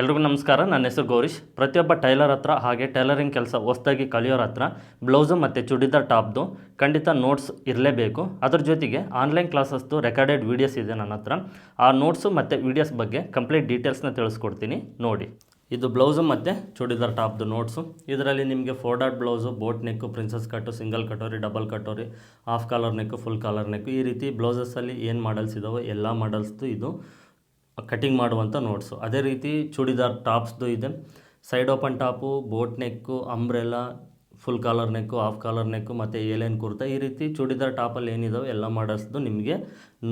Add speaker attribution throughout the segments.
Speaker 1: ಎಲ್ರಿಗೂ ನಮಸ್ಕಾರ. ನನ್ನ ಹೆಸರು ಗೌರೀಶ್. ಪ್ರತಿಯೊಬ್ಬ ಟೈಲರ್ ಹತ್ರ ಹಾಗೆ ಟೈಲರಿಂಗ್ ಕೆಲಸ ಹೊಸ್ದಾಗಿ ಕಲಿಯೋರ ಹತ್ರ ಬ್ಲೌಸು ಮತ್ತು ಚೂಡಿದಾರ್ ಟಾಪ್ದು ಖಂಡಿತ ನೋಟ್ಸ್ ಇರಲೇಬೇಕು. ಅದ್ರ ಜೊತೆಗೆ ಆನ್ಲೈನ್ ಕ್ಲಾಸಸ್ದು ರೆಕಾರ್ಡೆಡ್ ವೀಡಿಯೋಸ್ ಇದೆ ನನ್ನ ಹತ್ರ. ಆ ನೋಟ್ಸು ಮತ್ತು ವೀಡಿಯೋಸ್ ಬಗ್ಗೆ ಕಂಪ್ಲೀಟ್ ಡೀಟೇಲ್ಸ್ನ ತಿಳಿಸ್ಕೊಡ್ತೀನಿ. ನೋಡಿ. ಇದು ಬ್ಲೌಸು ಮತ್ತು ಚೂಡಿದಾರ್ ಟಾಪ್ದು ನೋಟ್ಸು. ಇದರಲ್ಲಿ ನಿಮಗೆ four dot blouse boat neck princess cut single katori double katori half collar neck full collar neck ಈ ರೀತಿ ಬ್ಲೌಸಸ್ಸಲ್ಲಿ ಏನು ಮಾಡಲ್ಸ್ ಇದಾವೋ ಎಲ್ಲ ಮಾಡಲ್ಸ್ದು ಇದು. ಕಟಿಂಗ್ ಮಾಡುವಂಥ ನೋಟ್ಸು ಅದೇ ರೀತಿ ಚೂಡಿದಾರ್ ಟಾಪ್ಸ್ದು ಇದೆ. Side open top boat neck umbrella full collar neck half collar neck ಮತ್ತು ಏಲೇನು ಕುರ್ತಾ ಈ ರೀತಿ ಚೂಡಿದಾರ್ ಟಾಪಲ್ಲಿ ಏನಿದಾವೆ ಎಲ್ಲ ಮಾಡಲ್ಸ್ದು ನಿಮಗೆ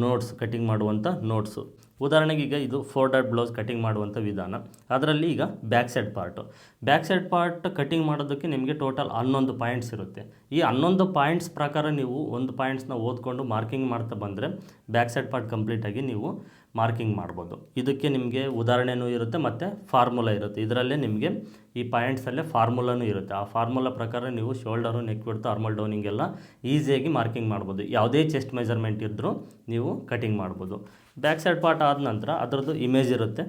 Speaker 1: ನೋಟ್ಸ್ ಕಟಿಂಗ್ ಮಾಡುವಂಥ ನೋಟ್ಸು ಉದಾಹರಣೆಗೆ ಈಗ ಇದು ಫೋರ್ ಡಾಟ್ ಬ್ಲೌಸ್ ಕಟಿಂಗ್ ಮಾಡುವಂಥ ವಿಧಾನ. ಅದರಲ್ಲಿ ಈಗ back side part back side part cutting ಮಾಡೋದಕ್ಕೆ ನಿಮಗೆ ಟೋಟಲ್ ಹನ್ನೊಂದು ಪಾಯಿಂಟ್ಸ್ ಇರುತ್ತೆ. ಈ ಹನ್ನೊಂದು ಪಾಯಿಂಟ್ಸ್ ಪ್ರಕಾರ ನೀವು ಒಂದು ಪಾಯಿಂಟ್ಸ್ನ ಓದ್ಕೊಂಡು ಮಾರ್ಕಿಂಗ್ ಮಾಡ್ತಾ ಬಂದರೆ ಬ್ಯಾಕ್ ಸೈಡ್ ಪಾರ್ಟ್ ಕಂಪ್ಲೀಟಾಗಿ ನೀವು ಮಾರ್ಕಿಂಗ್ ಮಾಡ್ಬೋದು. ಇದಕ್ಕೆ ನಿಮಗೆ ಉದಾಹರಣೆನೂ ಇರುತ್ತೆ ಮತ್ತು ಫಾರ್ಮುಲಾ ಇರುತ್ತೆ. ಇದರಲ್ಲೇ ನಿಮಗೆ ಈ ಪಾಯಿಂಟ್ಸಲ್ಲೇ ಫಾರ್ಮುಲಾನೂ ಇರುತ್ತೆ. ಆ ಫಾರ್ಮುಲಾ ಪ್ರಕಾರ ನೀವು ಶೋಲ್ಡರು ನೆಕ್ ಬಿಡ್ತು ಆರ್ಮಲ್ ಡೌನಿಂಗೆಲ್ಲ ಈಸಿಯಾಗಿ ಮಾರ್ಕಿಂಗ್ ಮಾಡ್ಬೋದು. ಯಾವುದೇ ಚೆಸ್ಟ್ ಮೆಜರ್ಮೆಂಟ್ ಇದ್ದರೂ ನೀವು ಕಟಿಂಗ್ ಮಾಡ್ಬೋದು. ಬ್ಯಾಕ್ ಸೈಡ್ ಪಾರ್ಟ್ ಆದ ನಂತರ ಅದರದ್ದು ಇಮೇಜ್ ಇರುತ್ತೆ.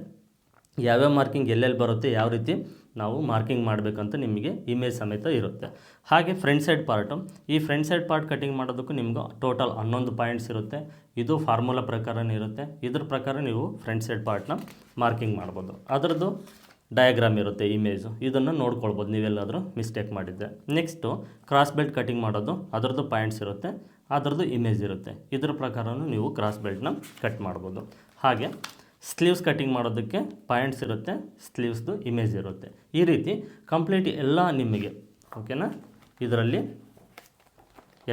Speaker 1: ಯಾವ್ಯಾವ ಮಾರ್ಕಿಂಗ್ ಎಲ್ಲೆಲ್ಲಿ ಬರುತ್ತೆ, ಯಾವ ರೀತಿ ನಾವು ಮಾರ್ಕಿಂಗ್ ಮಾಡಬೇಕಂತ ನಿಮಗೆ ಇಮೇಜ್ ಸಮೇತ ಇರುತ್ತೆ. ಹಾಗೆ ಫ್ರಂಟ್ ಸೈಡ್ ಪಾರ್ಟು ಈ ಫ್ರಂಟ್ ಸೈಡ್ ಪಾರ್ಟ್ ಕಟಿಂಗ್ ಮಾಡೋದಕ್ಕೂ ನಿಮ್ಗೆ ಟೋಟಲ್ ಹನ್ನೊಂದು ಪಾಯಿಂಟ್ಸ್ ಇರುತ್ತೆ. ಇದು ಫಾರ್ಮುಲಾ ಪ್ರಕಾರನೇ ಇರುತ್ತೆ. ಇದ್ರ ಪ್ರಕಾರ ನೀವು ಫ್ರಂಟ್ ಸೈಡ್ ಪಾರ್ಟ್ನ ಮಾರ್ಕಿಂಗ್ ಮಾಡ್ಬೋದು. ಅದರದ್ದು ಡಯಾಗ್ರಾಮ್ ಇರುತ್ತೆ ಇಮೇಜು ಇದನ್ನು ನೋಡ್ಕೊಳ್ಬೋದು. ನೀವೆಲ್ಲಾದರೂ ಮಿಸ್ಟೇಕ್ ಮಾಡಿದ್ದೆ ನೆಕ್ಸ್ಟು ಕ್ರಾಸ್ ಬೆಲ್ಟ್ ಕಟಿಂಗ್ ಮಾಡೋದು, ಅದರದ್ದು ಪಾಯಿಂಟ್ಸ್ ಇರುತ್ತೆ. ಅದರದ್ದು ಇಮೇಜ್ ಇರುತ್ತೆ. ಇದ್ರ ಪ್ರಕಾರನೂ ನೀವು ಕ್ರಾಸ್ ಬೆಲ್ಟ್ನ ಕಟ್ ಮಾಡ್ಬೋದು. ಹಾಗೆ ಸ್ಲೀವ್ಸ್ ಕಟ್ಟಿಂಗ್ ಮಾಡೋದಕ್ಕೆ ಪಾಯಿಂಟ್ಸ್ ಇರುತ್ತೆ ಸ್ಲೀವ್ಸ್ದು ಇಮೇಜ್ ಇರುತ್ತೆ. ಈ ರೀತಿ ಕಂಪ್ಲೀಟ್ ಎಲ್ಲ ನಿಮಗೆ ಓಕೆನಾ ಇದರಲ್ಲಿ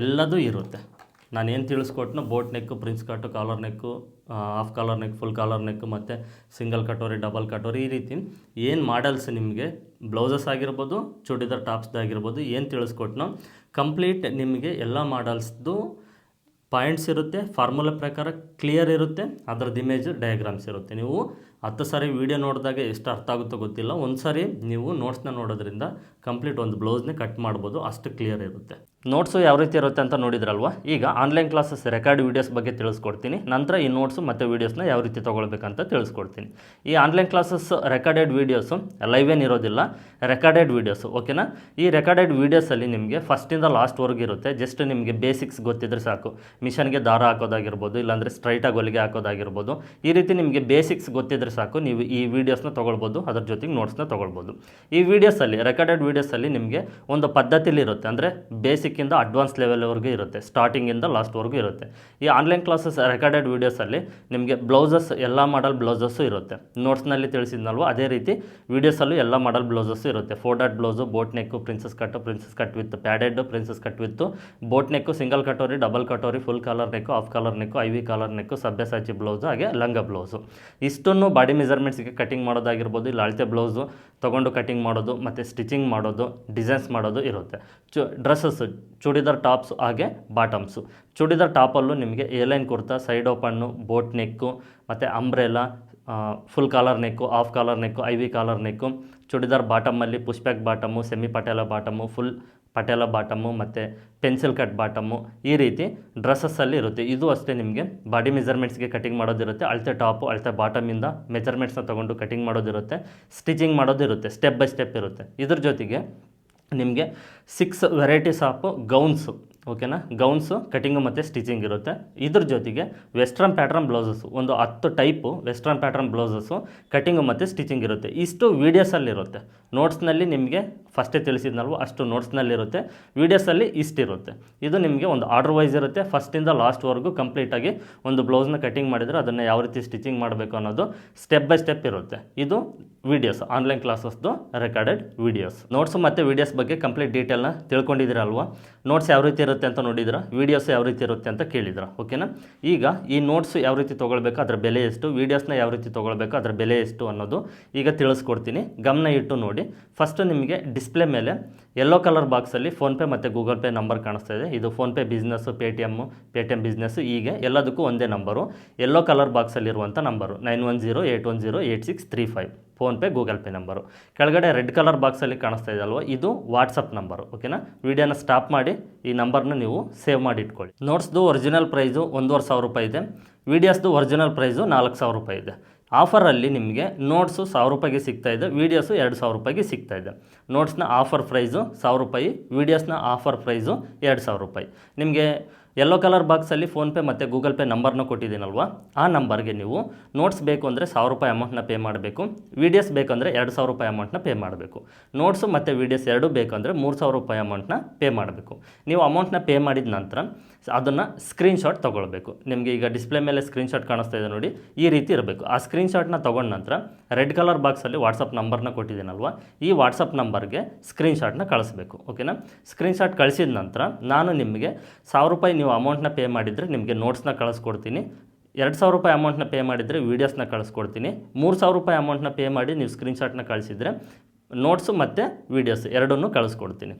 Speaker 1: ಎಲ್ಲದೂ ಇರುತ್ತೆ. ನಾನು ಏನು ತಿಳಿಸ್ಕೊಟ್ನೋ boat neck prince cut collar neck half collar neck full collar neck ಮತ್ತು ಸಿಂಗಲ್ ಕಟೋರಿ ಡಬಲ್ ಕಟೋರಿ ಈ ರೀತಿ ಏನು ಮಾಡಲ್ಸ್ ನಿಮಗೆ ಬ್ಲೌಸಸ್ ಆಗಿರ್ಬೋದು, ಚೂಡಿದಾರ್ ಟಾಪ್ಸ್ದಾಗಿರ್ಬೋದು ಏನು ತಿಳಿಸ್ಕೊಟ್ನೋ ಕಂಪ್ಲೀಟ್ ನಿಮಗೆ ಎಲ್ಲ ಮಾಡಲ್ಸ್ದು ಪಾಯಿಂಟ್ಸ್ ಇರುತ್ತೆ ಫಾರ್ಮುಲಾ ಪ್ರಕಾರ ಕ್ಲಿಯರ್ ಇರುತ್ತೆ ಅದರದ್ದು ಇಮೇಜ್ ಡಯಾಗ್ರಾಮ್ಸ್ ಇರುತ್ತೆ. ನೀವು ಹತ್ತು ಸಾರಿ ವೀಡಿಯೋ ನೋಡಿದಾಗ ಎಷ್ಟು ಅರ್ಥ ಆಗುತ್ತೋ ಗೊತ್ತಿಲ್ಲ. ಒಂದು ಸಾರಿ ನೀವು ನೋಟ್ಸ್ನ ನೋಡೋದ್ರಿಂದ ಕಂಪ್ಲೀಟ್ ಒಂದು ಬ್ಲೌಸ್ನೇ ಕಟ್ ಮಾಡ್ಬೋದು, ಅಷ್ಟು ಕ್ಲಿಯರ್ ಇರುತ್ತೆ. ನೋಟ್ಸು ಯಾವ ರೀತಿ ಇರುತ್ತೆ ಅಂತ ನೋಡಿದ್ರಲ್ವ? ಈಗ ಆನ್ಲೈನ್ ಕ್ಲಾಸಸ್ ರೆಕಾರ್ಡ್ ವೀಡಿಯೋಸ್ ಬಗ್ಗೆ ತಿಳಿಸ್ಕೊಡ್ತೀನಿ. ನಂತರ ಈ ನೋಟ್ಸು ಮತ್ತು ವೀಡಿಯೋಸ್ನ ಯಾವ ರೀತಿ ತೊಗೊಳ್ಬೇಕಂತ ತಿಳಿಸ್ಕೊಡ್ತೀನಿ. ಈ online classes recorded videos live ಏನಿರೋದಿಲ್ಲ recorded videos ಓಕೆನಾ ಈ ರೆಕಾರ್ಡೆಡ್ ವೀಡಿಯೋಸಲ್ಲಿ ನಿಮಗೆ ಫಸ್ಟಿಂದ ಲಾಸ್ಟ್ವರೆಗೂ ಇರುತ್ತೆ. ಜಸ್ಟ್ ನಿಮಗೆ ಬೇಸಿಕ್ಸ್ ಗೊತ್ತಿದ್ರೆ ಸಾಕು. ಮಿಷನ್ಗೆ ದಾರ ಹಾಕೋದಾಗಿರ್ಬೋದು, ಇಲ್ಲಾಂದರೆ ಸ್ಟ್ರೈಟಾಗಿ ಹೊಲಿಗೆ ಹಾಕೋದಾಗಿರ್ಬೋದು. ಈ ರೀತಿ ನಿಮಗೆ ಬೇಸಿಕ್ಸ್ ಗೊತ್ತಿದ್ರೆ ಸಾಕು, ನೀವು ಈ ವೀಡಿಯೋಸ್ನ ತೊಗೊಳ್ಬೋದು, ಅದ್ರ ಜೊತೆಗೆ ನೋಟ್ಸ್ನ ತೊಗೊಳ್ಬೋದು. ಈ ವೀಡಿಯೋಸಲ್ಲಿ ರೆಕಾರ್ಡೆಡ್ ವೀಡಿಯೋಸಲ್ಲಿ ನಿಮಗೆ ಒಂದು ಪದ್ಧತಿಲಿ ಇರುತ್ತೆ. ಅಂದರೆ ಬೇಸಿಕ್ಕಿಂದ ಅಡ್ವಾನ್ಸ್ ಲೆವೆಲ್ವರೆಗೂ ಇರುತ್ತೆ. ಸ್ಟಾರ್ಟಿಂಗಿಂದ ಲಾಸ್ಟ್ವರೆಗೂ ಇರುತ್ತೆ. ಈ ಆನ್ಲೈನ್ ಕ್ಲಾಸಸ್ ರೆಕಾರ್ಡೆಡ್ ವೀಡಿಯೋಸಲ್ಲಿ ನಿಮಗೆ ಬ್ಲೌಸಸ್ ಎಲ್ಲ ಮಾಡಲ್ ಬ್ಲೌಸಸ್ಸು ಇರುತ್ತೆ. ನೋಟ್ಸ್ನಲ್ಲಿ ತಿಳಿಸಿದ್ನಲ್ವ? ಅದೇ ರೀತಿ ವೀಡಿಯೋಸಲ್ಲೂ ಎಲ್ಲ ಮಾಡಲ್ ಬ್ಲೌಸಸ್ಸು ಇರುತ್ತೆ. Four dot blouse boat neck princess cut princess cut with padded princess cut with boat neck single katori double katori full collar neck half collar neck I V collar neck ಸಭ್ಯಸಾಚಿ blouse ಹಾಗೆ ಲಂಗ blouse ಇಷ್ಟನ್ನು body ಮೆಜರ್ಮೆಂಟ್ಸ್ಗೆ cutting ಮಾಡೋದಾಗಿರ್ಬೋದು, ಇಲ್ಲ ಅಳತೆ blouse ತೊಗೊಂಡು cutting ಮಾಡೋದು, ಮತ್ತು stitching ಮಾಡೋದು ಡಿಸೈನ್ಸ್ ಮಾಡೋದು ಇರುತ್ತೆ. ಚು ಡ್ರೆಸ್ಸಸ್ಸು ಚೂಡಿದಾರ್ ಟಾಪ್ಸ್ ಹಾಗೆ ಬಾಟಮ್ಸು ಚೂಡಿದಾರ್ ಟಾಪಲ್ಲೂ ನಿಮಗೆ A line kurta side open boat neck ಮತ್ತು umbrella full collar neck half collar neck I V collar neck churidar ಬಾಟಮಲ್ಲಿ ಪುಷ್ಪ್ಯಾಕ್ bottom semi Patiala bottom full Patiala bottom ಮತ್ತು ಪೆನ್ಸಿಲ್ ಕಟ್ ಬಾಟಮು ಈ ರೀತಿ ಡ್ರೆಸ್ಸಸ್ಸಲ್ಲಿ ಇರುತ್ತೆ. ಇದು ಅಷ್ಟೇ ನಿಮಗೆ ಬಾಡಿ ಮೆಜರ್ಮೆಂಟ್ಸ್ಗೆ ಕಟಿಂಗ್ ಮಾಡೋದಿರುತ್ತೆ. ಅಳತೆ top ಅಳತೆ ಬಾಟಮಿಂದ ಮೆಜರ್ಮೆಂಟ್ಸ್ನ ತೊಗೊಂಡು ಕಟಿಂಗ್ ಮಾಡೋದಿರುತ್ತೆ. ಸ್ಟಿಚಿಂಗ್ ಮಾಡೋದಿರುತ್ತೆ ಸ್ಟೆಪ್ ಬೈ ಸ್ಟೆಪ್ ಇರುತ್ತೆ. ಇದ್ರ ಜೊತೆಗೆ ನಿಮಗೆ ಸಿಕ್ಸ್ ವೆರೈಟೀಸ್ ಆಫ್ ಗೌನ್ಸು ಓಕೆನಾ? ಗೌನ್ಸು, ಕಟಿಂಗು ಮತ್ತು ಸ್ಟಿಚಿಂಗ್ ಇರುತ್ತೆ. ಇದ್ರ ಜೊತೆಗೆ ವೆಸ್ಟ್ರನ್ ಪ್ಯಾಟ್ರನ್ ಬ್ಲೌಸಸ್ಸು, ಒಂದು ಹತ್ತು type western pattern blouses, cutting ಮತ್ತು ಸ್ಟಿಚಿಂಗ್ ಇರುತ್ತೆ. ಇಷ್ಟು ವೀಡಿಯೋಸಲ್ಲಿರುತ್ತೆ ನೋಟ್ಸ್ನಲ್ಲಿ ನಿಮಗೆ ಫಸ್ಟೇ ತಿಳಿಸಿದ್ನಲ್ವ, ಅಷ್ಟು ನೋಟ್ಸ್ನಲ್ಲಿರುತ್ತೆ ವೀಡಿಯೋಸಲ್ಲಿ ಇಷ್ಟಿರುತ್ತೆ ಇದು ನಿಮಗೆ ಒಂದು ಆರ್ಡರ್ ವೈಸ್ ಇರುತ್ತೆ. ಫಸ್ಟಿಂದ ಲಾಸ್ಟ್ವರೆಗೂ ಕಂಪ್ಲೀಟಾಗಿ ಒಂದು ಬ್ಲೌಸ್ನ ಕಟಿಂಗ್ ಮಾಡಿದರೆ ಅದನ್ನು ಯಾವ ರೀತಿ ಸ್ಟಿಚಿಂಗ್ ಮಾಡಬೇಕು ಅನ್ನೋದು ಸ್ಟೆಪ್ ಬೈ ಸ್ಟೆಪ್ ಇರುತ್ತೆ. ಇದು ವೀಡಿಯೋಸ್ ಆನ್ಲೈನ್ ಕ್ಲಾಸಸ್ದು ರೆಕಾರ್ಡೆಡ್ ವೀಡಿಯೋಸ್ ನೋಟ್ಸ್ ಮತ್ತು ವೀಡಿಯೋಸ್ ಬಗ್ಗೆ ಕಂಪ್ಲೀಟ್ ಡೀಟೇಲ್ನ ತಿಳ್ಕೊಂಡಿದ್ದೀರಲ್ವ? ನೋಟ್ಸ್ ಯಾವ ರೀತಿ ಇರುತ್ತೆ? ಅಂತ ನೋಡಿದ್ರ ವೀಡಿಯೋಸ್ ಯಾವ ರೀತಿ ಇರುತ್ತೆ ಅಂತ ಕೇಳಿದ್ರ ಓಕೆನಾ ಈಗ ಈ ನೋಟ್ಸ್ ಯಾವ ರೀತಿ ತೊಗೊಳ್ಬೇಕು, ಅದರ ಬೆಲೆ ಎಷ್ಟು? ವೀಡಿಯೋಸ್ನ ಯಾವ ರೀತಿ ತೊಗೊಳ್ಬೇಕು, ಅದರ ಬೆಲೆ ಎಷ್ಟು ಅನ್ನೋದು ಈಗ ತಿಳಿಸ್ಕೊಡ್ತೀನಿ. ಗಮನ ಇಟ್ಟು ನೋಡಿ. ಫಸ್ಟು ನಿಮಗೆ ಡಿಸ್ಪ್ಲೇ ಮೇಲೆ ಯೆಲ್ಲೋ ಕಲರ್ ಬಾಕ್ಸಲ್ಲಿ ಫೋನ್ಪೇ ಮತ್ತು ಗೂಗಲ್ ಪೇ ನಂಬರ್ ಕಾಣಿಸ್ತಾ ಇದೆ. ಇದು PhonePe business Paytm Paytm business ಹೀಗೆ ಎಲ್ಲದಕ್ಕೂ ಒಂದೇ number yellow colour ಬಾಕ್ಸಲ್ಲಿರುವಂಥ number nine one zero eight one zero eight six three five PhonePe Google Pay number ಕೆಳಗಡೆ ರೆಡ್ ಕಲರ್ ಬಾಕ್ಸಲ್ಲಿ ಕಾಣಿಸ್ತಾ ಇದೆ ಅಲ್ವಾ? ಇದು ವಾಟ್ಸಪ್ ನಂಬರು ಓಕೆನಾ ವಿಡಿಯೋನ ಸ್ಟಾಪ್ ಮಾಡಿ ಈ ನಂಬರ್ನ ನೀವು ಸೇವ್ ಮಾಡಿ ಇಟ್ಕೊಳ್ಳಿ. ನೋಟ್ಸ್ದು ಒರಿಜಿನಲ್ ಪ್ರೈಸು ಒಂದೂವರೆ ಸಾವಿರ ರೂಪಾಯಿ ಇದೆ. ವಿಡಿಯೋಸ್ದು ಒರಿಜಿನಲ್ ಪ್ರೈಸು ನಾಲ್ಕು ಸಾವಿರ ರೂಪಾಯಿ ಇದೆ. ಆಫರಲ್ಲಿ ನಿಮಗೆ ನೋಟ್ಸು ಸಾವಿರ ರೂಪಾಯಿಗೆ ಸಿಗ್ತಾ ಇದೆ, ವೀಡಿಯೋಸು ಎರಡು ಸಾವಿರ ರೂಪಾಯಿಗೆ ಸಿಗ್ತಾ ಇದೆ. ನೋಟ್ಸ್ನ ಆಫರ್ ಪ್ರೈಸು ಸಾವಿರ ರೂಪಾಯಿ, ವೀಡಿಯೋಸ್ನ ಆಫರ್ ಪ್ರೈಸು ಎರಡು ಸಾವಿರ ರೂಪಾಯಿ. ನಿಮಗೆ ಯೆಲ್ಲೋ ಕಲರ್ ಬಾಕ್ಸಲ್ಲಿ ಫೋನ್ಪೇ ಮತ್ತು ಗೂಗಲ್ ಪೇ ನಂಬರ್ನ ಕೊಟ್ಟಿದ್ದೀನಲ್ವ? ಆ ನಂಬರ್ಗೆ ನೀವು ನೋಟ್ಸ್ ಬೇಕು ಅಂದರೆ ಸಾವಿರ ರೂಪಾಯಿ ಅಮೌಂಟ್ನ ಪೇ ಮಾಡಬೇಕು. ವಿಡಿಯೋಸ್ ಬೇಕಂದರೆ ಎರಡು ಸಾವಿರ ರೂಪಾಯಿ ಅಮೌಂಟ್ನ ಪೇ ಮಾಡಬೇಕು. ನೋಟ್ಸು ಮತ್ತು ವಿಡಿಯೋಸ್ ಎರಡೂ ಬೇಕಂದರೆ ಮೂರು ಸಾವಿರ ರೂಪಾಯಿ ಅಮೌಂಟ್ನ ಪೇ ಮಾಡಬೇಕು. ನೀವು ಅಮೌಂಟ್ನ ಪೇ ಮಾಡಿದ ನಂತರ ಅದನ್ನು ಸ್ಕ್ರೀನ್ಶಾಟ್ ತೊಗೊಳ್ಬೇಕು. ನಿಮಗೆ ಈಗ ಡಿಸ್ಪ್ಲೇ ಮೇಲೆ ಸ್ಕ್ರೀನ್ಶಾಟ್ ಕಾಣಿಸ್ತಾ ಇದೆ ನೋಡಿ, ಈ ರೀತಿ ಇರಬೇಕು. ಆ ಸ್ಕ್ರೀನ್ಶಾಟ್ನ ತೊಗೊಂಡ ನಂತರ ರೆಡ್ ಕಲರ್ ಬಾಕ್ಸಲ್ಲಿ ವಾಟ್ಸಪ್ ನಂಬರ್ನ ಕೊಟ್ಟಿದ್ದೀನಲ್ವ, ಈ ವಾಟ್ಸಪ್ ನಂಬರ್ಗೆ ಸ್ಕ್ರೀನ್ಶಾಟ್ನ ಕಳಿಸ್ಬೇಕು. ಓಕೆನಾ ಸ್ಕ್ರೀನ್ಶಾಟ್ ಕಳಿಸಿದ ನಂತರ ನಾನು ನಿಮಗೆ ಸಾವಿರ ರೂಪಾಯಿ ಅಮೌಂಟ್ನ ಪೇ ಮಾಡಿದರೆ ನಿಮಗೆ ನೋಟ್ಸ್ನ ಕಳಿಸ್ಕೊಡ್ತೀನಿ. ಎರಡು ಸಾವಿರ ರೂಪಾಯಿ ಅಮೌಂಟ್ನ ಪೇ ಮಾಡಿದರೆ ವೀಡಿಯೋಸ್ನ ಕಳಿಸ್ಕೊಡ್ತೀನಿ. ಮೂರು ಸಾವಿರ ರೂಪಾಯಿ ಅಮೌಂಟ್ನ ಪೇ ಮಾಡಿ ನೀವು ಸ್ಕ್ರೀನ್ಶಾಟ್ನ ಕಳಿಸಿದರೆ ನೋಟ್ಸು ಮತ್ತು ವೀಡಿಯೋಸ್ ಎರಡನ್ನೂ ಕಳಿಸ್ಕೊಡ್ತೀನಿ.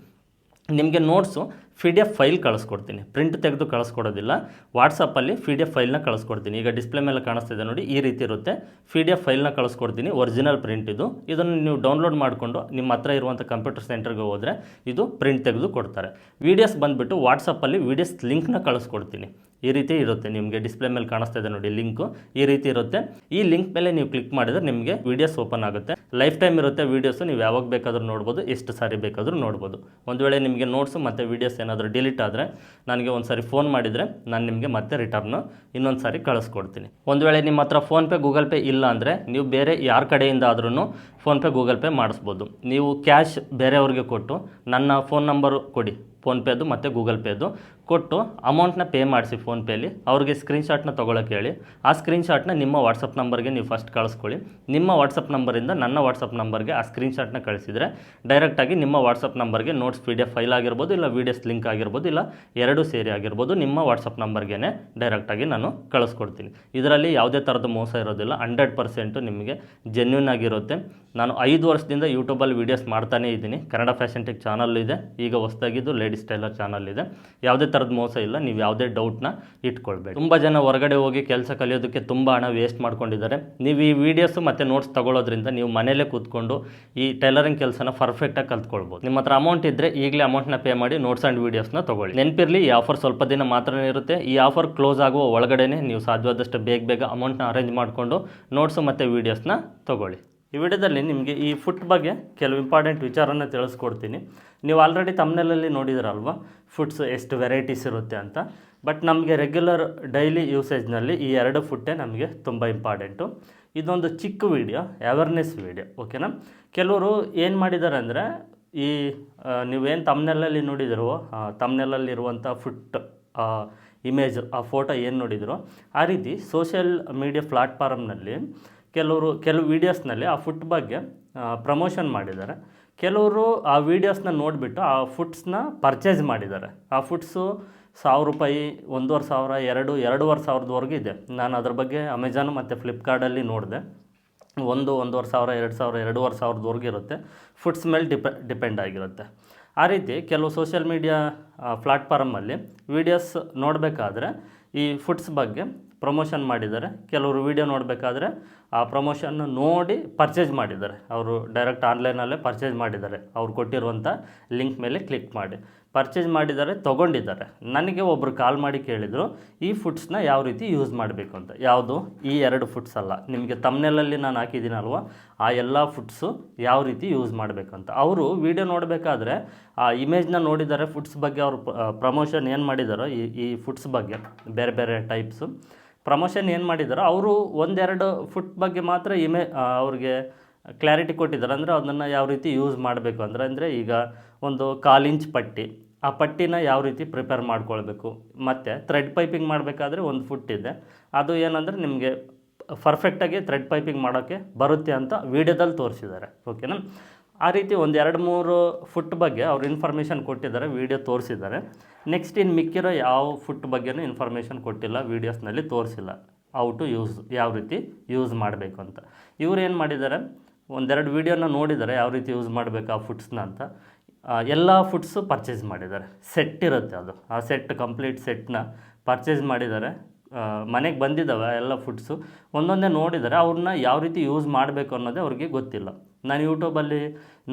Speaker 1: ನಿಮಗೆ notes P D F file ಕಳಿಸ್ಕೊಡ್ತೀನಿ. ಪ್ರಿಂಟ್ ತೆಗೆದು ಕಳಿಸ್ಕೊಡೋದಿಲ್ಲ. ವಾಟ್ಸಪ್ಪಲ್ಲಿ ಪಿ ಡಿ ಎಫ್ ಫೈಲ್ನ ಕಳಿಸ್ಕೊಡ್ತೀನಿ. ಈಗ ಡಿಸ್ಪ್ಲೇ ಮೇಲೆ ಕಾಣಿಸ್ತಿದೆ ನೋಡಿ, ಈ ರೀತಿ ಇರುತ್ತೆ. ಪಿ ಡಿ ಎಫ್ ಫೈಲ್ನ ಕಳಿಸ್ಕೊಡ್ತೀನಿ ಒರಿಜಿನಲ್ ಪ್ರಿಂಟ್ ಇದು. ಇದನ್ನು ನೀವು ಡೌನ್ಲೋಡ್ ಮಾಡಿಕೊಂಡು ನಿಮ್ಮ ಹತ್ರ ಇರುವಂಥ ಕಂಪ್ಯೂಟರ್ ಸೆಂಟರ್ಗೆ ಹೋದರೆ ಇದು ಪ್ರಿಂಟ್ ತೆಗೆದು ಕೊಡ್ತಾರೆ. ವೀಡಿಯೋಸ್ ಬಂದುಬಿಟ್ಟು ವಾಟ್ಸಪ್ಪಲ್ಲಿ ವೀಡಿಯೋಸ್ ಲಿಂಕ್ನ ಕಳಿಸ್ಕೊಡ್ತೀನಿ. ಈ ರೀತಿ ಇರುತ್ತೆ ನಿಮಗೆ ಡಿಸ್ಪ್ಲೇ ಮೇಲೆ ಕಾಣಿಸ್ತಾ ಇದೆ ನೋಡಿ ಲಿಂಕು ಈ ರೀತಿ ಇರುತ್ತೆ. ಈ ಲಿಂಕ್ ಮೇಲೆ ನೀವು ಕ್ಲಿಕ್ ಮಾಡಿದರೆ ನಿಮಗೆ ವೀಡಿಯೋಸ್ ಓಪನ್ ಆಗುತ್ತೆ. ಲೈಫ್ ಟೈಮ್ ಇರುತ್ತೆ ವೀಡಿಯೋಸು ನೀವು ಯಾವಾಗ ಬೇಕಾದರೂ ನೋಡ್ಬೋದು, ಎಷ್ಟು ಸಾರಿ ಬೇಕಾದರೂ ನೋಡ್ಬೋದು. ಒಂದು ವೇಳೆ ನಿಮಗೆ ನೋಟ್ಸು ಮತ್ತು ವೀಡಿಯೋಸ್ ಏನಾದರೂ ಡಿಲೀಟ್ ಆದರೆ ನನಗೆ ಒಂದು ಸಾರಿ ಫೋನ್ ಮಾಡಿದರೆ ನಾನು ನಿಮಗೆ ಮತ್ತೆ ರಿಟರ್ನ್ ಇನ್ನೊಂದು ಸಾರಿ ಕಳಿಸ್ಕೊಡ್ತೀನಿ. ಒಂದು ವೇಳೆ ನಿಮ್ಮ ಹತ್ರ ಫೋನ್ಪೇ ಗೂಗಲ್ ಪೇ ಇಲ್ಲ ಅಂದರೆ ನೀವು ಬೇರೆ ಯಾರ ಕಡೆಯಿಂದ ಆದ್ರೂ ಫೋನ್ಪೇ ಗೂಗಲ್ ಪೇ ಮಾಡಿಸ್ಬೋದು. ನೀವು ಕ್ಯಾಶ್ ಬೇರೆಯವ್ರಿಗೆ ಕೊಟ್ಟು ನನ್ನ ಫೋನ್ ನಂಬರು ಕೊಡಿ. ಫೋನ್ಪೇದು ಮತ್ತು ಗೂಗಲ್ ಪೇದು ಕೊಟ್ಟು ಅಮೌಂಟ್ನ ಪೇ ಮಾಡಿಸಿ ಫೋನ್ಪೇಲಿ. ಅವ್ರಿಗೆ ಸ್ಕ್ರೀನ್ಶಾಟ್ನ ತೊಗೊಳಕ್ಕೆ ಹೇಳಿ. ಆ ಸ್ಕ್ರೀನ್ಶಾಟ್ನ ನಿಮ್ಮ ವಾಟ್ಸಪ್ ನಂಬರ್ಗೆ ನೀವು ಫಸ್ಟ್ ಕಳಿಸ್ಕೊಳ್ಳಿ. ನಿಮ್ಮ ವಾಟ್ಸಪ್ ನಂಬರಿಂದ ನನ್ನ ವಾಟ್ಸಪ್ ನಂಬರ್ಗೆ ಆ ಸ್ಕ್ರೀನ್ಶಾಟ್ನ ಕಳಿಸಿದರೆ ಡೈರೆಕ್ಟಾಗಿ ನಿಮ್ಮ ವಾಟ್ಸಪ್ ನಂಬರ್ಗೆ notes P D F file ಆಗಿರ್ಬೋದು ಇಲ್ಲ ವೀಡಿಯೋಸ್ ಲಿಂಕ್ ಆಗಿರ್ಬೋದು ಇಲ್ಲ ಎರಡು ಸೇರಿ ಆಗಿರ್ಬೋದು ನಿಮ್ಮ ವಾಟ್ಸಪ್ ನಂಬರ್ಗೆ ಡೈರೆಕ್ಟಾಗಿ ನಾನು ಕಳಿಸ್ಕೊಡ್ತೀನಿ. ಇದರಲ್ಲಿ ಯಾವುದೇ ಥರದ ಮೋಸ ಇರೋದಿಲ್ಲ. ಹಂಡ್ರೆಡ್ ಪರ್ಸೆಂಟು ನಿಮಗೆ ಜೆನ್ಯೂನ್ ಆಗಿರುತ್ತೆ. ನಾನು ಐದು ವರ್ಷದಿಂದ ಯೂಟ್ಯೂಬಲ್ಲಿ ವೀಡಿಯೋಸ್ ಮಾಡ್ತಾನೇ ಇದ್ದೀನಿ. ಕನ್ನಡ ಫ್ಯಾಷನ್ ಟೆಕ್ ಚಾನಲ್ ಇದೆ. ಈಗ ಹೊಸದಾಗಿದ್ದು ಲೇಡೀಸ್ ಟೈಲರ್ ಚಾನಲ್ ಇದೆ. ಯಾವುದೇ ಥರದ ಮೋಸ ಇಲ್ಲ, ನೀವು ಯಾವುದೇ ಡೌಟ್ನ ಇಟ್ಕೊಳ್ಬೇಕು ತುಂಬ ಜನ ಹೊರಗಡೆ ಹೋಗಿ ಕೆಲಸ ಕಲಿಯೋದಕ್ಕೆ ತುಂಬ ಹಣ ವೇಸ್ಟ್ ಮಾಡ್ಕೊಂಡಿದ್ದಾರೆ. ನೀವು ಈ ವೀಡಿಯೋಸು ಮತ್ತು ನೋಟ್ಸ್ ತಗೊಳ್ಳೋದ್ರಿಂದ ನೀವು ಮನೇಲೇ ಕೂತ್ಕೊಂಡು ಈ ಟೈಲರಿಂಗ್ ಕೆಲಸನ ಪರ್ಫೆಕ್ಟಾಗಿ ಕಲ್ತ್ಕೊಳ್ಬೋದು. ನಿಮ್ಮ ಹತ್ರ ಅಮೌಂಟ್ ಇದ್ದರೆ ಈಗಲೇ ಅಮೌಂಟ್ನ ಪೇ ಮಾಡಿ ನೋಟ್ಸ್ ಆ್ಯಂಡ್ ವೀಡಿಯೋಸ್ನ ತಗೊಳ್ಳಿ. ನೆನಪಿರಲಿ, ಈ ಆಫರ್ ಸ್ವಲ್ಪ ದಿನ ಮಾತ್ರ ಇರುತ್ತೆ. ಈ ಆಫರ್ ಕ್ಲೋಸ್ ಆಗುವ ಒಳಗಡೆನೇ ನೀವು ಸಾಧ್ಯವಾದಷ್ಟು ಬೇಗ ಬೇಗ ಅಮೌಂಟ್ನ ಅರೇಂಜ್ ಮಾಡಿಕೊಂಡು ನೋಟ್ಸು ಮತ್ತು ವೀಡಿಯೋಸ್ನ ತಗೊಳ್ಳಿ. ಈ ವಿಡಿಯೋದಲ್ಲಿ ನಿಮಗೆ ಈ ಫುಟ್ ಬಗ್ಗೆ ಕೆಲವು ಇಂಪಾರ್ಟೆಂಟ್ ವಿಚಾರನ ತಿಳಿಸ್ಕೊಡ್ತೀನಿ. ನೀವು ಆಲ್ರೆಡಿ ತಮ್ಮನೆಲ್ಲಲ್ಲಿ ನೋಡಿದಿರಲ್ವ? ಫುಡ್ಸ್ ಎಷ್ಟು ವೆರೈಟೀಸ್ ಇರುತ್ತೆ ಅಂತ. ಬಟ್ ನಮಗೆ ರೆಗ್ಯುಲರ್ ಡೈಲಿ ಯೂಸೇಜ್ನಲ್ಲಿ ಈ ಎರಡು ಫುಡ್ಡೇ ನಮಗೆ ತುಂಬ ಇಂಪಾರ್ಟೆಂಟು ಇದೊಂದು ಚಿಕ್ಕ ವೀಡಿಯೋ ಅವೇರ್ನೆಸ್ ವೀಡಿಯೋ ಓಕೆನಾ ಕೆಲವರು ಏನು ಮಾಡಿದ್ದಾರೆ ಅಂದರೆ ಈ ನೀವೇನು ತಮ್ಮನೆಲಲ್ಲಿ ನೋಡಿದಿರೋ ತಮ್ಮನೆಲಲ್ಲಿರುವಂಥ ಫುಟ್ ಇಮೇಜ್ ಆ ಫೋಟೋ ಏನು ನೋಡಿದಿರೋ, ಆ ರೀತಿ ಸೋಷಿಯಲ್ ಮೀಡಿಯಾ ಪ್ಲಾಟ್ಫಾರ್ಮ್ನಲ್ಲಿ ಕೆಲವರು ಕೆಲವು ವೀಡಿಯೋಸ್ನಲ್ಲಿ ಆ ಫುಡ್ ಬಗ್ಗೆ ಪ್ರಮೋಷನ್ ಮಾಡಿದ್ದಾರೆ. ಕೆಲವರು ಆ ವೀಡಿಯೋಸ್ನ ನೋಡಿಬಿಟ್ಟು ಆ ಫುಡ್ಸ್ನ ಪರ್ಚೇಸ್ ಮಾಡಿದ್ದಾರೆ. ಆ ಫುಡ್ಸು ಸಾವಿರ ರೂಪಾಯಿ, ಒಂದೂವರೆ ಸಾವಿರ, ಎರಡು, ಎರಡೂವರೆ ಸಾವಿರದವರೆಗೂ ಇದೆ. ನಾನು ಅದ್ರ ಬಗ್ಗೆ ಅಮೆಜಾನ್ ಮತ್ತು ಫ್ಲಿಪ್ಕಾರ್ಟಲ್ಲಿ ನೋಡಿದೆ. ಒಂದು, ಒಂದೂವರೆ ಸಾವಿರ, ಎರಡು ಸಾವಿರ, ಎರಡೂವರೆ ಸಾವಿರದವರೆಗೂ ಇರುತ್ತೆ. ಫುಡ್ಸ್ ಮೇಲೆ ಡಿಪೆ ಡಿಪೆಂಡ್ ಆಗಿರುತ್ತೆ. ಆ ರೀತಿ ಕೆಲವು ಸೋಷಿಯಲ್ ಮೀಡಿಯಾ ಪ್ಲಾಟ್ಫಾರ್ಮಲ್ಲಿ ವೀಡಿಯೋಸ್ ನೋಡಬೇಕಾದ್ರೆ ಈ ಫುಡ್ಸ್ ಬಗ್ಗೆ ಪ್ರಮೋಷನ್ ಮಾಡಿದ್ದಾರೆ. ಕೆಲವರು ವೀಡಿಯೋ ನೋಡಬೇಕಾದ್ರೆ ಆ ಪ್ರಮೋಷನ್ ನೋಡಿ ಪರ್ಚೇಸ್ ಮಾಡಿದ್ದಾರೆ. ಅವರು ಡೈರೆಕ್ಟ್ ಆನ್ಲೈನಲ್ಲೇ ಪರ್ಚೇಸ್ ಮಾಡಿದ್ದಾರೆ. ಅವ್ರು ಕೊಟ್ಟಿರುವಂಥ ಲಿಂಕ್ ಮೇಲೆ ಕ್ಲಿಕ್ ಮಾಡಿ. ಪರ್ಚೇಸ್ ಮಾಡಿದ್ದಾರೆ, ತೊಗೊಂಡಿದ್ದಾರೆ. ನನಗೆ ಒಬ್ಬರು ಕಾಲ್ ಮಾಡಿ ಕೇಳಿದರು, ಈ ಫುಡ್ಸ್ನ ಯಾವ ರೀತಿ ಯೂಸ್ ಮಾಡಬೇಕು ಅಂತ. ಯಾವುದು? ಈ ಎರಡು ಫುಡ್ಸ್ ಅಲ್ಲ. ನಿಮಗೆ ತಮ್ಮನೆಲ್ಲಲ್ಲಿ ನಾನು ಹಾಕಿದ್ದೀನಲ್ವ? ಆ ಎಲ್ಲ ಫುಡ್ಸು ಯಾವ ರೀತಿ ಯೂಸ್ ಮಾಡಬೇಕಂತ ಅವರು ವಿಡಿಯೋ ನೋಡಬೇಕಾದ್ರೆ ಆ ಇಮೇಜ್ನ ನೋಡಿದ್ದಾರೆ, ಫುಡ್ಸ್ ಬಗ್ಗೆ ಅವರು ಪ್ರಮೋಷನ್ ಏನು ಮಾಡಿದ್ದಾರೋ ಈ ಈ ಫುಡ್ಸ್ ಬಗ್ಗೆ. ಬೇರೆ ಬೇರೆ ಟೈಪ್ಸು. ಪ್ರಮೋಷನ್ ಏನು ಮಾಡಿದಾರೋ ಅವರು ಒಂದೆರಡು ಫುಟ್ ಬಗ್ಗೆ ಮಾತ್ರ ಇಮೇ ಅವ್ರಿಗೆ ಕ್ಲಾರಿಟಿ ಕೊಟ್ಟಿದ್ದಾರೆ. ಅಂದರೆ ಅದನ್ನು ಯಾವ ರೀತಿ ಯೂಸ್ ಮಾಡಬೇಕು ಅಂದರೆ ಅಂದರೆ ಈಗ ಒಂದು ಕಾಲಿಂಚ್ ಪಟ್ಟಿ, ಆ ಪಟ್ಟಿನ ಯಾವ ರೀತಿ ಪ್ರಿಪೇರ್ ಮಾಡ್ಕೊಳ್ಬೇಕು. ಮತ್ತು ಥ್ರೆಡ್ ಪೈಪಿಂಗ್ ಮಾಡಬೇಕಾದ್ರೆ ಒಂದು ಫುಟ್ ಇದೆ. ಅದು ಏನಂದರೆ ನಿಮಗೆ ಪರ್ಫೆಕ್ಟಾಗಿ ಥ್ರೆಡ್ ಪೈಪಿಂಗ್ ಮಾಡೋಕ್ಕೆ ಬರುತ್ತೆ ಅಂತ ವೀಡಿಯೋದಲ್ಲಿ ತೋರಿಸಿದ್ದಾರೆ. ಓಕೆನಾ ಆ ರೀತಿ ಒಂದು ಎರಡು ಮೂರು ಫುಟ್ ಬಗ್ಗೆ ಅವ್ರು ಇನ್ಫಾರ್ಮೇಷನ್ ಕೊಟ್ಟಿದ್ದಾರೆ ವೀಡಿಯೋ ತೋರಿಸಿದ್ದಾರೆ. ನೆಕ್ಸ್ಟ್ ಇನ್ನು ಮಿಕ್ಕಿರೋ ಯಾವ ಫುಟ್ ಬಗ್ಗೆನೂ ಇನ್ಫಾರ್ಮೇಷನ್ ಕೊಟ್ಟಿಲ್ಲ ವೀಡಿಯೋಸ್ನಲ್ಲಿ ತೋರಿಸಿಲ್ಲ. ಔ ಟು ಯೂಸ್ ಯಾವ ರೀತಿ ಯೂಸ್ ಮಾಡಬೇಕು ಅಂತ. ಇವ್ರು ಏನು ಮಾಡಿದ್ದಾರೆ, ಒಂದೆರಡು ವೀಡಿಯೋನ ನೋಡಿದ್ದಾರೆ, ಯಾವ ರೀತಿ ಯೂಸ್ ಮಾಡಬೇಕು ಆ ಫುಡ್ಸ್ನ ಅಂತ. ಎಲ್ಲ ಫುಡ್ಸು ಪರ್ಚೇಸ್ ಮಾಡಿದ್ದಾರೆ. ಸೆಟ್ ಇರುತ್ತೆ ಅದು. ಆ ಸೆಟ್ ಕಂಪ್ಲೀಟ್ ಸೆಟ್ನ ಪರ್ಚೇಸ್ ಮಾಡಿದ್ದಾರೆ. ಮನೆಗೆ ಬಂದಿದ್ದಾವೆ, ಎಲ್ಲ ಫುಡ್ಸು ಒಂದೊಂದೇ ನೋಡಿದರೆ ಅವ್ರನ್ನ ಯಾವ ರೀತಿ ಯೂಸ್ ಮಾಡಬೇಕು ಅನ್ನೋದೇ ಅವ್ರಿಗೆ ಗೊತ್ತಿಲ್ಲ. ನಾನು ಯೂಟ್ಯೂಬಲ್ಲಿ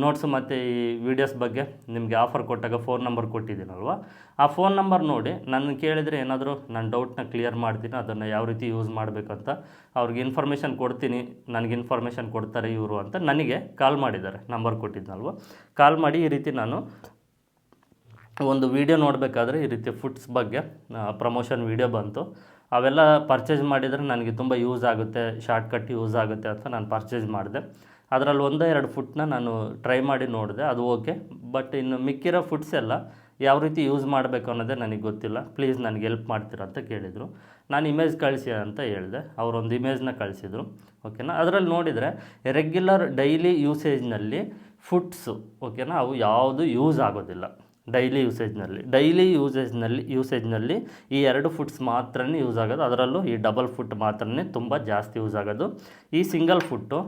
Speaker 1: ನೋಟ್ಸ್ ಮತ್ತು ಈ ವಿಡಿಯೋಸ್ ಬಗ್ಗೆ ನಿಮಗೆ ಆಫರ್ ಕೊಟ್ಟಾಗ ಫೋನ್ ನಂಬರ್ ಕೊಟ್ಟಿದ್ದೀನಲ್ವ? ಆ ಫೋನ್ ನಂಬರ್ ನೋಡಿ ನನ್ನ ಕೇಳಿದರೆ ಏನಾದರೂ ನನ್ನ ಡೌಟ್ನ ಕ್ಲಿಯರ್ ಮಾಡ್ತೀನಿ, ಅದನ್ನು ಯಾವ ರೀತಿ ಯೂಸ್ ಮಾಡಬೇಕಂತ ಅವ್ರಿಗೆ ಇನ್ಫಾರ್ಮೇಷನ್ ಕೊಡ್ತೀನಿ, ನನಗೆ ಇನ್ಫಾರ್ಮೇಷನ್ ಕೊಡ್ತಾರೆ ಇವರು ಅಂತ ನನಗೆ ಕಾಲ್ ಮಾಡಿದ್ದಾರೆ ನಂಬರ್ ಕೊಟ್ಟಿದ್ನಲ್ವ ಕಾಲ್ ಮಾಡಿ ಈ ರೀತಿ ನಾನು ಒಂದು ವಿಡಿಯೋ ನೋಡಬೇಕಾದ್ರೆ ಈ ರೀತಿ ಫುಡ್ಸ್ ಬಗ್ಗೆ ಪ್ರಮೋಷನ್ ವಿಡಿಯೋ ಬಂತು. ಅವೆಲ್ಲ ಪರ್ಚೇಸ್ ಮಾಡಿದರೆ ನನಗೆ ತುಂಬ ಯೂಸ್ ಆಗುತ್ತೆ ಶಾರ್ಟ್ಕಟ್ ಯೂಸ್ ಆಗುತ್ತೆ ಅಂತ ನಾನು ಪರ್ಚೇಸ್ ಮಾಡಿದೆ. ಅದರಲ್ಲಿ ಒಂದೇ ಎರಡು ಫುಡ್ನ ನಾನು ಟ್ರೈ ಮಾಡಿ ನೋಡಿದೆ, ಅದು ಓಕೆ ಬಟ್ ಇನ್ನು ಮಿಕ್ಕಿರೋ ಫುಡ್ಸ್ ಎಲ್ಲ ಯಾವ ರೀತಿ ಯೂಸ್ ಮಾಡಬೇಕು ಅನ್ನೋದೇ ನನಗೆ ಗೊತ್ತಿಲ್ಲ. ಪ್ಲೀಸ್ ನನಗೆ ಹೆಲ್ಪ್ ಮಾಡ್ತೀರಾ ಅಂತ ಕೇಳಿದರು. ನಾನು ಇಮೇಜ್ ಕಳಿಸಿ ಅಂತ ಹೇಳಿದೆ. ಅವರೊಂದು ಇಮೇಜ್ನ ಕಳಿಸಿದರು. ಓಕೆನಾ ಅದರಲ್ಲಿ ನೋಡಿದರೆ ರೆಗ್ಯುಲರ್ ಡೈಲಿ ಯೂಸೇಜ್ನಲ್ಲಿ ಫುಡ್ಸು ಓಕೆನಾ ಅವು ಯಾವುದು ಯೂಸ್ ಆಗೋದಿಲ್ಲ. ಡೈಲಿ ಯೂಸೇಜ್ನಲ್ಲಿ ಡೈಲಿ ಯೂಸೇಜ್ನಲ್ಲಿ ಯೂಸೇಜ್ನಲ್ಲಿ ಈ ಎರಡು ಫುಡ್ಸ್ ಮಾತ್ರನೇ ಯೂಸ್ ಆಗೋದು. ಅದರಲ್ಲೂ ಈ ಡಬಲ್ ಫುಡ್ ಮಾತ್ರನೇ ತುಂಬ ಜಾಸ್ತಿ ಯೂಸ್ ಆಗೋದು. ಈ ಸಿಂಗಲ್ ಫುಟ್ಟು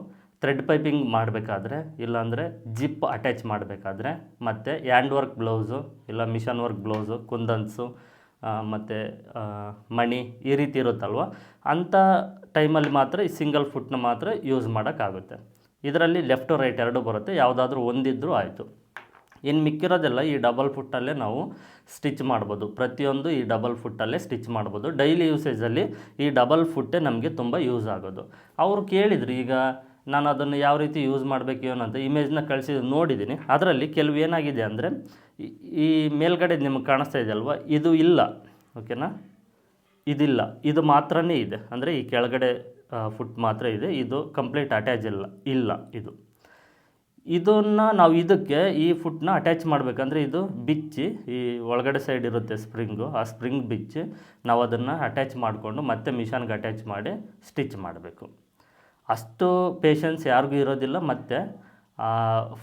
Speaker 1: ಥ್ರೆಡ್ ಪೈಪಿಂಗ್ ಮಾಡಬೇಕಾದ್ರೆ, ಇಲ್ಲಾಂದರೆ ಜಿಪ್ ಅಟ್ಯಾಚ್ ಮಾಡಬೇಕಾದ್ರೆ, ಮತ್ತು ಹ್ಯಾಂಡ್ ವರ್ಕ್ ಬ್ಲೌಸು, ಇಲ್ಲ ಮಿಷನ್ ವರ್ಕ್ ಬ್ಲೌಸು, ಕುಂದನ್ಸು ಮತ್ತು ಮಣಿ ಈ ರೀತಿ ಇರುತ್ತಲ್ವ? ಅಂಥ ಟೈಮಲ್ಲಿ ಮಾತ್ರ ಈ ಸಿಂಗಲ್ ಫುಟ್ನ ಮಾತ್ರ ಯೂಸ್ ಮಾಡೋಕ್ಕಾಗುತ್ತೆ. ಇದರಲ್ಲಿ ಲೆಫ್ಟು ರೈಟ್ ಎರಡು ಬರುತ್ತೆ, ಯಾವುದಾದ್ರೂ ಒಂದಿದ್ದರೂ ಆಯಿತು. ಇನ್ನು ಮಿಕ್ಕಿರೋದೆಲ್ಲ ಈ ಡಬಲ್ ಫುಟ್ಟಲ್ಲೇ ನಾವು ಸ್ಟಿಚ್ ಮಾಡ್ಬೋದು. ಪ್ರತಿಯೊಂದು ಈ ಡಬಲ್ ಫುಟ್ಟಲ್ಲೇ ಸ್ಟಿಚ್ ಮಾಡ್ಬೋದು. ಡೈಲಿ ಯೂಸೇಜಲ್ಲಿ ಈ ಡಬಲ್ ಫುಟ್ಟೇ ನಮಗೆ ತುಂಬ ಯೂಸ್ ಆಗೋದು. ಅವರು ಕೇಳಿದರು, ಈಗ ನಾನು ಅದನ್ನು ಯಾವ ರೀತಿ ಯೂಸ್ ಮಾಡಬೇಕು ಏನು ಅಂತ ಇಮೇಜ್ನ ಕಳಿಸಿ ನೋಡಿದ್ದೀನಿ ಅದರಲ್ಲಿ ಕೆಲವು ಏನಾಗಿದೆ ಅಂದರೆ, ಈ- ಮೇಲ್ಗಡೆ ನಿಮಗೆ ಕಾಣಿಸ್ತಾ ಇದೆಯಲ್ವ ಇದು ಇಲ್ಲ. ಓಕೆನಾ ಇದಿಲ್ಲ. ಇದು ಮಾತ್ರನೇ ಇದೆ. ಅಂದರೆ ಈ ಕೆಳಗಡೆ ಫುಟ್ ಮಾತ್ರ ಇದೆ. ಇದು ಕಂಪ್ಲೀಟ್ ಅಟ್ಯಾಚ್ ಇಲ್ಲ. ಇಲ್ಲ ಇದು. ಇದನ್ನು ನಾವು ಇದಕ್ಕೆ ಈ ಫುಟ್ನ ಅಟ್ಯಾಚ್ ಮಾಡಬೇಕಂದ್ರೆ ಇದು ಬಿಚ್ಚಿ, ಈ ಒಳಗಡೆ ಸೈಡ್ ಇರುತ್ತೆ ಸ್ಪ್ರಿಂಗು ಆ ಸ್ಪ್ರಿಂಗ್ ಬಿಚ್ಚಿ ನಾವು ಅದನ್ನು ಅಟ್ಯಾಚ್ ಮಾಡಿಕೊಂಡು ಮತ್ತೆ ಮಿಷನ್ಗೆ ಅಟ್ಯಾಚ್ ಮಾಡಿ ಸ್ಟಿಚ್ ಮಾಡಬೇಕು. ಅಷ್ಟು ಪೇಷನ್ಸ್ ಯಾರಿಗೂ ಇರೋದಿಲ್ಲ ಮತ್ತು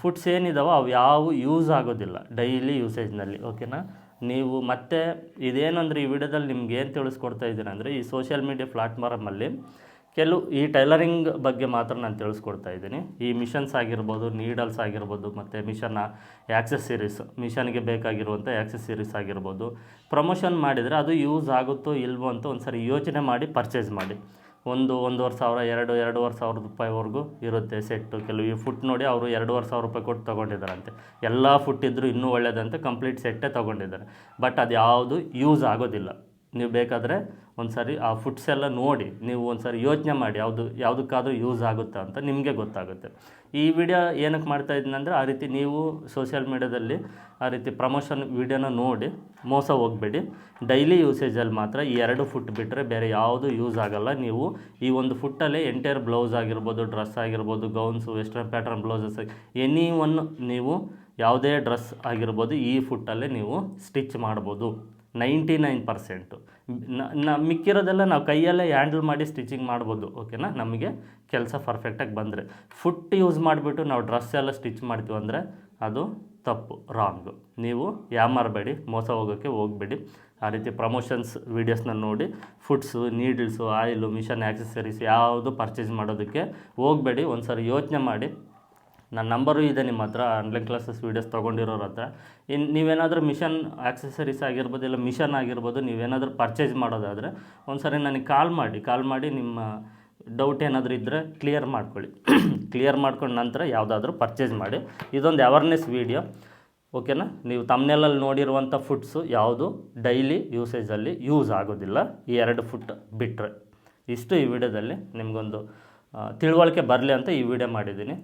Speaker 1: ಫುಡ್ಸ್ ಏನಿದಾವೆ ಅವು ಯಾವ ಯೂಸ್ ಆಗೋದಿಲ್ಲ ಡೈಲಿ ಯೂಸೇಜ್ನಲ್ಲಿ ಓಕೆನಾ ನೀವು ಮತ್ತೆ ಇದೇನಂದರೆ ಈ ವಿಡಿಯೋದಲ್ಲಿ ನಿಮ್ಗೆ ಏನು ತಿಳಿಸ್ಕೊಡ್ತಾ ಇದ್ದೀನಿ ಅಂದರೆ ಈ ಸೋಷಿಯಲ್ ಮೀಡಿಯಾ ಪ್ಲಾಟ್ಫಾರ್ಮಲ್ಲಿ ಕೆಲವು ಈ ಟೈಲರಿಂಗ್ ಬಗ್ಗೆ ಮಾತ್ರ ನಾನು ತಿಳಿಸ್ಕೊಡ್ತಾ ಇದ್ದೀನಿ. ಈ ಮಿಷನ್ಸ್ ಆಗಿರ್ಬೋದು ನೀಡಲ್ಸ್ ಆಗಿರ್ಬೋದು, ಮತ್ತು ಮಿಷನ್ನ ಆ್ಯಕ್ಸೆಸರೀಸ್ ಮಿಷನ್ಗೆ ಬೇಕಾಗಿರುವಂಥ ಆ್ಯಕ್ಸೆಸರೀಸ್ ಆಗಿರ್ಬೋದು ಪ್ರಮೋಷನ್ ಮಾಡಿದರೆ ಅದು ಯೂಸ್ ಆಗುತ್ತೋ ಇಲ್ವೋ ಅಂತ ಒಂದು ಸರಿ ಯೋಚನೆ ಮಾಡಿ ಪರ್ಚೇಸ್ ಮಾಡಿ. ಒಂದು, ಒಂದೂವರೆ ಸಾವಿರ, ಎರಡು, ಎರಡೂವರೆ ಸಾವಿರ ರೂಪಾಯಿವರೆಗೂ ಇರುತ್ತೆ ಸೆಟ್ಟು. ಕೆಲವು ಈ ಫುಟ್ ನೋಡಿ ಅವರು ಎರಡೂವರೆ ಸಾವಿರ ರೂಪಾಯಿ ಕೊಟ್ಟು ತೊಗೊಂಡಿದ್ದಾರಂತೆ. ಎಲ್ಲ ಫುಟ್ ಇದ್ದರೂ ಇನ್ನೂ ಒಳ್ಳೆಯದಂತೆ ಕಂಪ್ಲೀಟ್ ಸೆಟ್ಟೇ ತೊಗೊಂಡಿದ್ದಾರೆ. ಬಟ್ ಅದು ಯಾವುದು ಯೂಸ್ ಆಗೋದಿಲ್ಲ. ನೀವು ಬೇಕಾದರೆ ಒಂದು ಸಾರಿ ಆ ಫುಡ್ಸ್ ಎಲ್ಲ ನೋಡಿ, ನೀವು ಒಂದು ಸಾರಿ ಯೋಚನೆ ಮಾಡಿ ಯಾವುದು, ಯಾವುದಕ್ಕಾದರೂ ಯೂಸ್ ಆಗುತ್ತಾ ಅಂತ ನಿಮಗೆ ಗೊತ್ತಾಗುತ್ತೆ. ಈ ವಿಡಿಯೋ ಏನಕ್ಕೆ ಮಾಡ್ತಾ ಅಂದರೆ ಆ ರೀತಿ ನೀವು ಸೋಷಿಯಲ್ ಮೀಡ್ಯಾದಲ್ಲಿ ಆ ರೀತಿ ಪ್ರಮೋಷನ್ ವಿಡಿಯೋನ ನೋಡಿ ಮೋಸ ಹೋಗಬೇಡಿ. ಡೈಲಿ ಯೂಸೇಜಲ್ಲಿ ಮಾತ್ರ ಈ ಎರಡು ಫುಟ್ ಬಿಟ್ಟರೆ ಬೇರೆ ಯಾವುದು ಯೂಸ್ ಆಗಲ್ಲ. ನೀವು ಈ ಒಂದು ಫುಟ್ಟಲ್ಲಿ ಎಂಟೈರ್ ಬ್ಲೌಸ್ ಆಗಿರ್ಬೋದು ಡ್ರೆಸ್ ಆಗಿರ್ಬೋದು gowns western pattern blouses any one ನೀವು ಯಾವುದೇ ಡ್ರೆಸ್ ಆಗಿರ್ಬೋದು ಈ ಫುಟ್ಟಲ್ಲೇ ನೀವು ಸ್ಟಿಚ್ ಮಾಡ್ಬೋದು. Ninety nine percent. ನ ಮಿಕ್ಕಿರೋದೆಲ್ಲ ನಾವು ಕೈಯಲ್ಲೇ ಹ್ಯಾಂಡಲ್ ಮಾಡಿ ಸ್ಟಿಚಿಂಗ್ ಮಾಡ್ಬೋದು ಓಕೆನಾ ನಮಗೆ ಕೆಲಸ ಪರ್ಫೆಕ್ಟಾಗಿ ಬಂದರೆ. ಫುಟ್ ಯೂಸ್ ಮಾಡಿಬಿಟ್ಟು ನಾವು ಡ್ರೆಸ್ ಎಲ್ಲ ಸ್ಟಿಚ್ ಮಾಡ್ತೀವಿ ಅಂದರೆ ಅದು ತಪ್ಪು ರಾಂಗು ನೀವು ಯಾಮಾರಬೇಡಿ, ಮೋಸ ಹೋಗೋಕ್ಕೆ ಹೋಗಬೇಡಿ. ಆ ರೀತಿ ಪ್ರಮೋಷನ್ಸ್ ವೀಡಿಯೋಸ್ನ ನೋಡಿ foods needles oil machine accessories ಯಾವುದು ಪರ್ಚೇಸ್ ಮಾಡೋದಕ್ಕೆ ಹೋಗಬೇಡಿ. ಒಂದು ಸಾರಿ ಯೋಚನೆ ಮಾಡಿ ನನ್ನ ನಂಬರು ಇದೆ ನಿಮ್ಮ ಹತ್ರ ಆನ್ಲೈನ್ ಕ್ಲಾಸಸ್ ವೀಡಿಯೋಸ್ ತೊಗೊಂಡಿರೋರ ಹತ್ರ. ಇನ್ನು ನೀವೇನಾದರೂ ಮಿಷನ್ ಆಕ್ಸೆಸರೀಸ್ ಆಗಿರ್ಬೋದು ಇಲ್ಲ ಮಿಷನ್ ಆಗಿರ್ಬೋದು, ನೀವೇನಾದರೂ ಪರ್ಚೇಸ್ ಮಾಡೋದಾದರೆ ಒಂದು ಸರಿ ನನಗೆ ಕಾಲ್ ಮಾಡಿ ಕಾಲ್ ಮಾಡಿ ನಿಮ್ಮ ಡೌಟ್ ಏನಾದರೂ ಇದ್ದರೆ ಕ್ಲಿಯರ್ ಮಾಡ್ಕೊಳ್ಳಿ. ಕ್ಲಿಯರ್ ಮಾಡ್ಕೊಂಡು ನಂತರ ಯಾವುದಾದ್ರೂ ಪರ್ಚೇಸ್ ಮಾಡಿ. ಇದೊಂದು ಅವೇರ್ನೆಸ್ ವೀಡಿಯೋ ಓಕೆನಾ ನೀವು ತಮ್ಮನೆಲ್ಲಲ್ಲಿ ನೋಡಿರುವಂಥ ಫುಡ್ಸು ಯಾವುದು ಡೈಲಿ ಯೂಸೇಜಲ್ಲಿ ಯೂಸ್ ಆಗೋದಿಲ್ಲ. ಈ ಎರಡು ಫುಡ್ ಬಿಟ್ಟರೆ ಇಷ್ಟು ಈ ವಿಡಿಯೋದಲ್ಲಿ ನಿಮಗೊಂದು ತಿಳುವಳಿಕೆ ಬರಲಿ ಅಂತ ಈ ವಿಡಿಯೋ ಮಾಡಿದ್ದೀನಿ.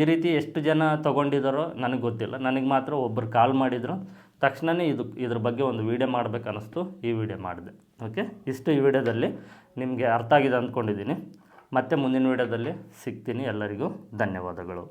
Speaker 1: ಈ ರೀತಿ ಎಷ್ಟು ಜನ ತೊಗೊಂಡಿದ್ದಾರೋ ನನಗೆ ಗೊತ್ತಿಲ್ಲ. ನನಗೆ ಮಾತ್ರ ಒಬ್ಬರು ಕಾಲ್ ಮಾಡಿದರು. ತಕ್ಷಣವೇ ಇದು, ಇದ್ರ ಬಗ್ಗೆ ಒಂದು ವಿಡಿಯೋ ಮಾಡಬೇಕನ್ನಿಸ್ತು. ಈ ವಿಡಿಯೋ ಮಾಡಿದೆ. ಓಕೆ ಇಷ್ಟು ಈ ವಿಡಿಯೋದಲ್ಲಿ ನಿಮಗೆ ಅರ್ಥ ಆಗಿದೆ ಅಂದ್ಕೊಂಡಿದ್ದೀನಿ. ಮತ್ತೆ ಮುಂದಿನ ವಿಡಿಯೋದಲ್ಲಿ ಸಿಗ್ತೀನಿ. ಎಲ್ಲರಿಗೂ ಧನ್ಯವಾದಗಳು.